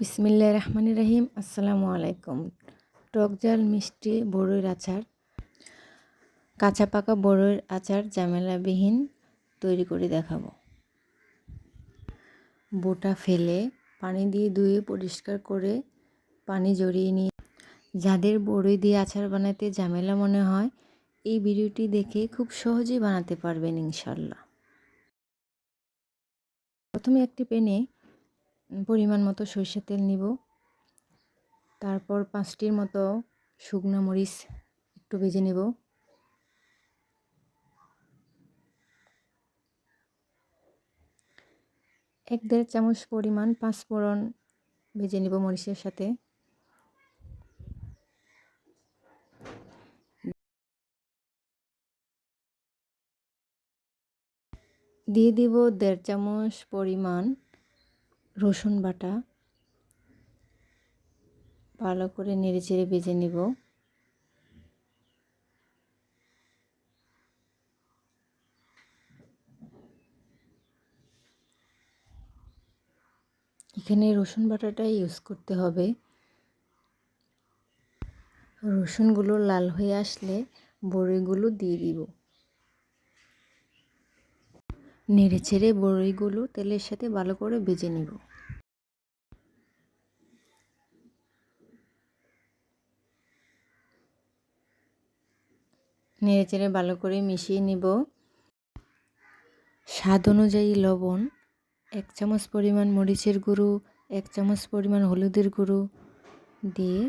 বিসমিল্লাহ রহমান রহিম, আসসালামু আলাইকুম। টক জাল মিষ্টি বড়ইর আচার কাঁচা পাকা বড়ইর আচার ঝামেলাবিহীন তৈরি করে দেখাবো। বোটা ফেলে পানি দিয়ে ধুয়ে পরিষ্কার করে পানি জড়িয়ে নিয়ে যাদের বড়ই দিয়ে আচার বানাতে ঝামেলা মনে হয়, এই ভিডিওটি দেখে খুব সহজেই বানাতে পারবেন ইনশাল্লাহ। প্রথমে একটি পেনে পরিমাণ মতো সরষের তেল নিব। তারপর পাঁচটির মতো শুকনো মরিচ একটু ভেজে নেব। এক দেড় চামচ পরিমাণ পাঁচ ফোড়ন ভেজে নেব মরিচের সাথে। দিয়ে দিব দেড় চামচ পরিমাণ রসুন বাটা ভালো করে নেড়ে চেড়ে বেজে নিব। এখানে রসুন বাটাটা ইউজ করতে হবে। রসুনগুলো লাল হয়ে আসলে বড়িগুলো দিয়ে দিব। নেড়ে ছেড়ে বড়িগুলো তেলের সাথে ভালো করে ভেজে নিব। নেড়ে চেড়ে ভালো করে মিশিয়ে নিব। স্বাদ অনুযায়ী লবণ, এক চামচ পরিমাণ মরিচের গুঁড়ো, এক চামচ পরিমাণ হলুদের গুঁড়ো দিয়ে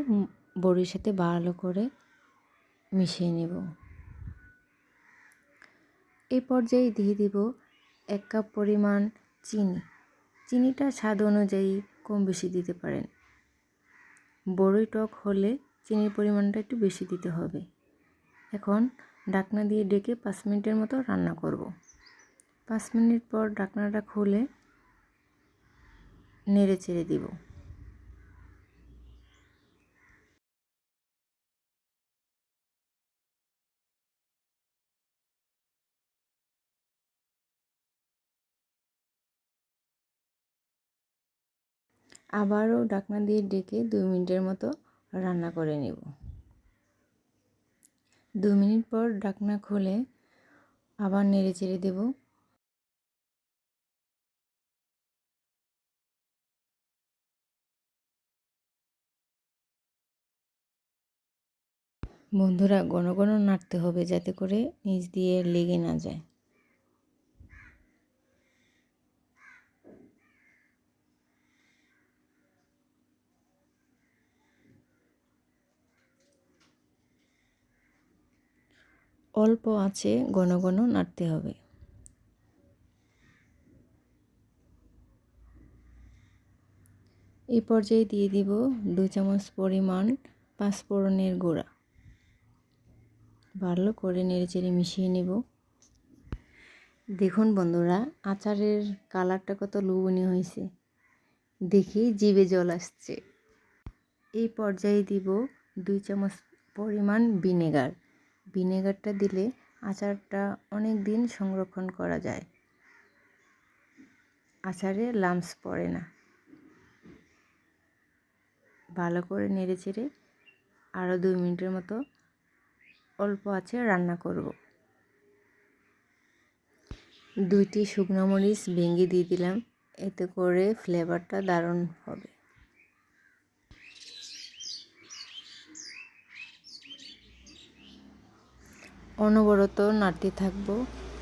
বড়ির সাথে ভালো করে মিশিয়ে নেব। এই পর্যায়ে দিয়ে দিব এক কাপ পরিমাণ চিনি। চিনিটা স্বাদ অনুযায়ী কম বেশি দিতে পারেন। বড়ই টক হলে চিনির পরিমাণটা একটু বেশি দিতে হবে। এখন ডাকনা দিয়ে ডেকে পাঁচ মিনিটের মতো রান্না করব। পাঁচ মিনিট পর ডাকনাটা খুলে নেড়ে চেড়ে দিব। আবারও ডাকনা দিয়ে ডেকে দুই মিনিটের মতো রান্না করে নেব। দু মিনিট পর ডাকনা খুলে আবার নেড়ে চেড়ে দেব। বন্ধুরা, ঘন ঘন নাড়তে হবে যাতে করে নিচ দিয়ে লেগে না যায়। অল্প আছে, ঘন ঘন নাড়তে হবে। এই পর্যায়ে দিয়ে দিব দু চামচ পরিমাণ পাঁচফোড়নের গুঁড়া। ভালো করে নেড়েচেড়ে মিশিয়ে নেব। দেখুন বন্ধুরা, আচারের কালারটা কত লোভনীয় হয়েছে। দেখি জিভে জল আসছে। এই পর্যায়ে দিব দুই চামচ পরিমাণ ভিনেগার। ভিনেগারটা দিলে আচারটা অনেক দিন সংরক্ষণ করা যায়। আচারে লামস পড়ে না। ভালো করে নেড়ে চেড়ে আরও দুই মিনিটের মতো অল্প আছে রান্না করব। দুইটি শুকনো মরিচ ভেঙে দিয়ে দিলাম। এতে করে ফ্লেভারটা দারুণ হবে। অনবরত নাড়তে থাকব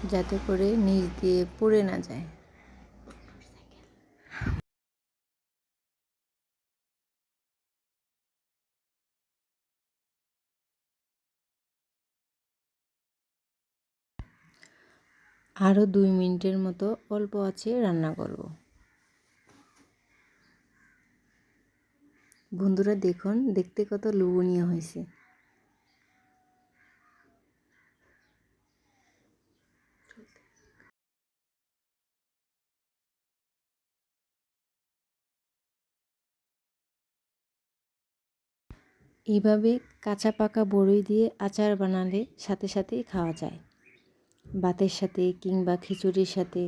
যাতে করে নিচ দিয়ে পুড়ে না যায়। আরও দুই মিনিটের মতো অল্প আছে রান্না করব। বন্ধুরা দেখুন, দেখতে কত লোভনীয় হয়েছে। এইভাবে কাঁচা পাকা বড়ই দিয়ে আচার বানালে সাথে সাথেই খাওয়া যায়। ভাতের সাথে কিংবা খিচুড়ির সাথে।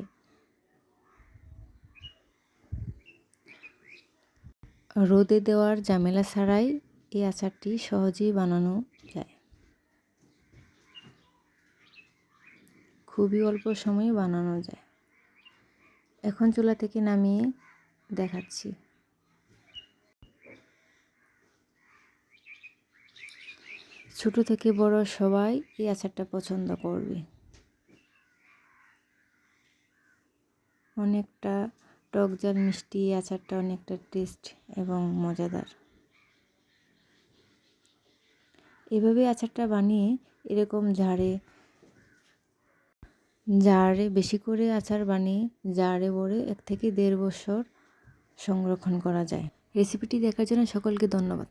রোদে দেওয়ার ঝামেলা ছাড়াই এই আচারটি সহজেই বানানো যায়। খুবই অল্প সময়ে বানানো যায়। এখন চুলা থেকে নামিয়ে দেখাচ্ছি। ছোট থেকে বড় সবাই এই আচারটা পছন্দ করবে। অনেকটা টক জাল মিষ্টি এই আচারটা অনেকটা টেস্ট এবং মজাদার। এভাবে আচারটা বানিয়ে এরকম ঝাড়ে জারে বেশি করে আচার বানিয়ে জারে ভরে এক থেকে দেড় বছর সংরক্ষণ করা যায়। রেসিপিটি দেখার জন্য সকলকে ধন্যবাদ।